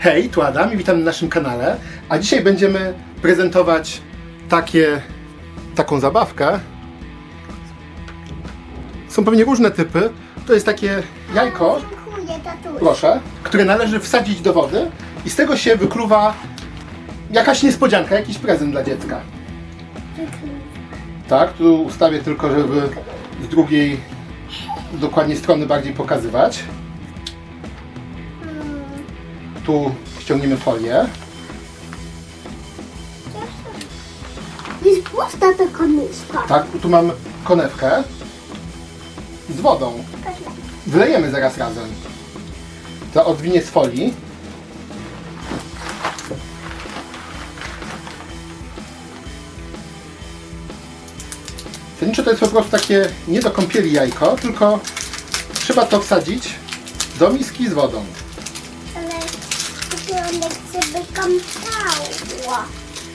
Hej, tu Adam i witam na naszym kanale. A dzisiaj będziemy prezentować takie, taką zabawkę. Są pewnie różne typy. To jest takie jajko, proszę, które należy wsadzić do wody i z tego się wykluwa jakaś niespodzianka, jakiś prezent dla dziecka. Tak, tu ustawię tylko, żeby z drugiej dokładnie strony bardziej pokazywać. Tu ściągniemy folię. Jest pusta ta konieczka. Tak, tu mam konewkę z wodą. Wylejemy zaraz razem. To odwinie z folii. Zasadniczo to jest po prostu takie nie do kąpieli jajko, tylko trzeba to wsadzić do miski z wodą. Jakby kąpała.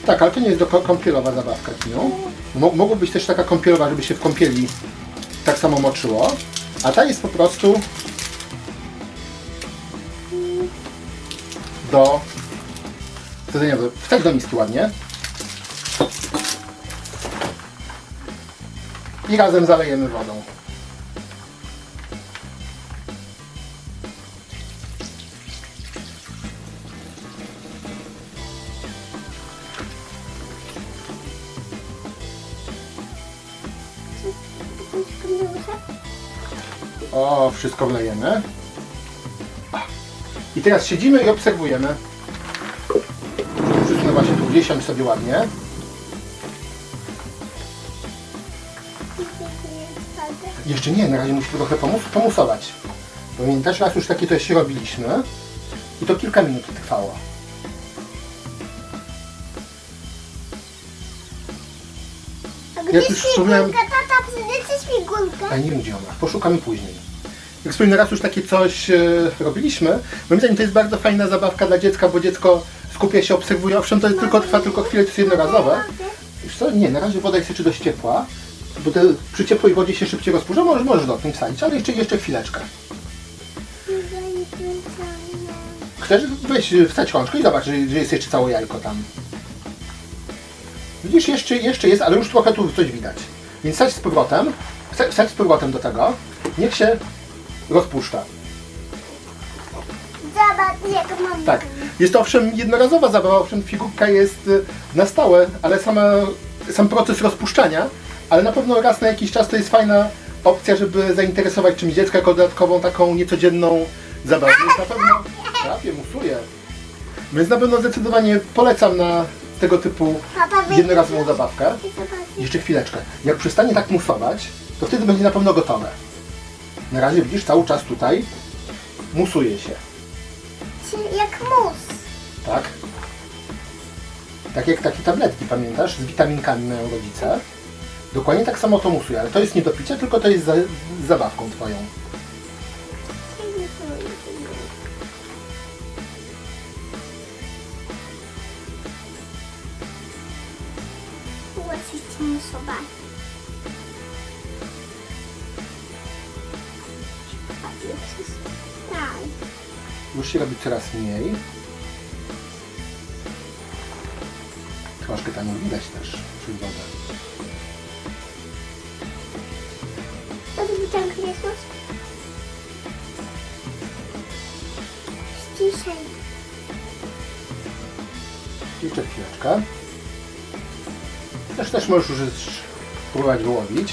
Tak, ale to nie jest do kąpielowa zabawka, Kiniu. Mo- być też taka kąpielowa, żeby się w kąpieli tak samo moczyło. A ta jest po prostu do wsadzenia wstać do miski ładnie. I razem zalejemy wodą. O, wszystko wlejemy. I teraz siedzimy i obserwujemy. Wszystko właśnie tu gdzieś sobie ładnie. Jeszcze nie, na razie musimy trochę pomus pomusować. Pamiętasz, raz już takie coś robiliśmy i to kilka minut trwało. Gdzie już wspomniałem-? Tata, przyniesie śmigulkę. A nie wiem gdzie ona, poszukamy później. Jak wspomnę, raz już takie coś e, robiliśmy. Moim zdaniem to jest bardzo fajna zabawka dla dziecka, bo dziecko skupia się, obserwuje. Owszem, to jest tylko, trwa tylko chwilę, to jest jednorazowe. Wiesz co? Nie, na razie woda jest jeszcze dość ciepła, bo te, przy ciepłej wodzie się szybciej rozpórza, możesz, możesz dotknąć wsadzić, ale jeszcze, jeszcze chwileczkę. Chcesz? Weź, wstać rączkę i zobacz, że jest jeszcze całe jajko tam. Widzisz, jeszcze, jeszcze jest, ale już trochę tu coś widać. Więc wsadź z powrotem, wsadź z powrotem do tego, niech się rozpuszcza. Zobacz, jak mam. Tak. Jest to owszem jednorazowa zabawa, owszem figurka jest y, na stałe, ale sama, sam proces rozpuszczania, ale na pewno raz na jakiś czas to jest fajna opcja, żeby zainteresować czymś dziecko jako dodatkową taką niecodzienną zabawę. Więc na pewno trafię, musuję. Więc na pewno zdecydowanie polecam na tego typu jednorazową zabawkę. Jeszcze chwileczkę. Jak przestanie tak musować, to wtedy będzie na pewno gotowe. Na razie widzisz cały czas tutaj musuje się. Jak mus. Tak? Tak jak takie tabletki, pamiętasz? Z witaminkami mają rodzice. Dokładnie tak samo to musuje, ale to jest nie do picia, tylko to jest za, z zabawką twoją. Łasić musować. Tak. Już się robi coraz mniej. Troszkę tam ją widać też przez wodę. To ty wyciągniesz nos? Ściszej. Jeszcze chwileczkę. Też, też możesz już spróbować wyłowić.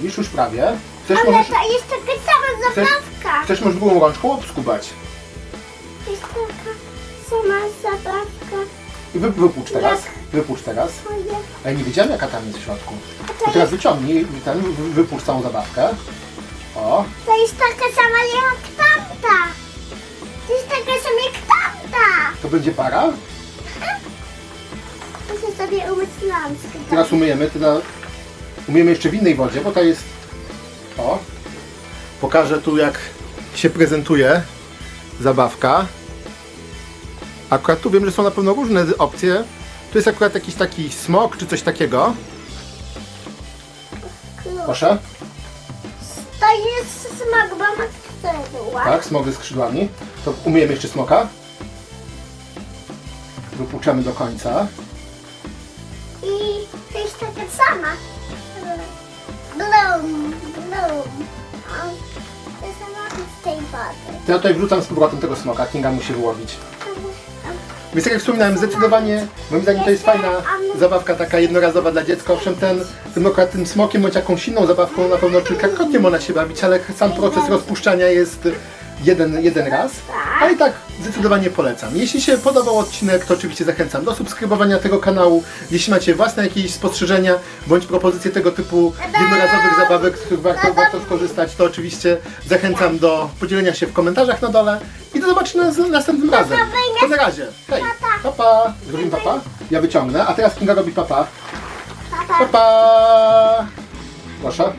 Widzisz już prawie. Chcesz, Ale możesz, to jest taka sama Chcesz- zabawka. chcesz możesz drugą rączką obskubać. To jest taka sama zabawka. I wy, wypucz teraz. Jak? Wypucz teraz. Twoje. A ja nie wiedziałem jaka tam jest w środku. A To teraz wyciągnij i ten wy- całą zabawkę. O, to jest taka sama jak tamta. To jest taka sama jak tamta. to będzie para. Muszę sobie umyć lampkę. Teraz umyjemy. Na... Umyjemy jeszcze w innej wodzie, bo to jest... O. Pokażę tu jak się prezentuje zabawka. Akurat tu wiem, że są na pewno różne opcje. Tu jest akurat jakiś taki smok czy coś takiego. Proszę. To jest smak, bo ma skrzydła. Tak, smok ze skrzydłami. To umyjemy jeszcze smoka. Wypłuczamy do końca. Sama. Blum, blum. To jest sama z tej wody. To ja tutaj wrzucam z powrotem tego smoka. Kinga musi wyłowić. Więc tak jak wspominałem, zdecydowanie moim zdaniem to jest fajna zabawka taka jednorazowa dla dziecka. Owszem, ten, tym, akurat tym smokiem bądź jakąś inną zabawką na pewno kilkakrotnie można się bawić, ale sam proces rozpuszczania jest jeden, jeden raz. Ale i tak zdecydowanie polecam. Jeśli się podobał odcinek, to oczywiście zachęcam do subskrybowania tego kanału. Jeśli macie własne jakieś spostrzeżenia bądź propozycje tego typu jednorazowych zabawek, z których warto, warto skorzystać, to oczywiście zachęcam do podzielenia się w komentarzach na dole i do zobaczenia z- następnym razem. To na razie. Hej, papa. Zrobimy papa? Ja wyciągnę, a teraz Kinga robi papa. Papa. Papa. Proszę.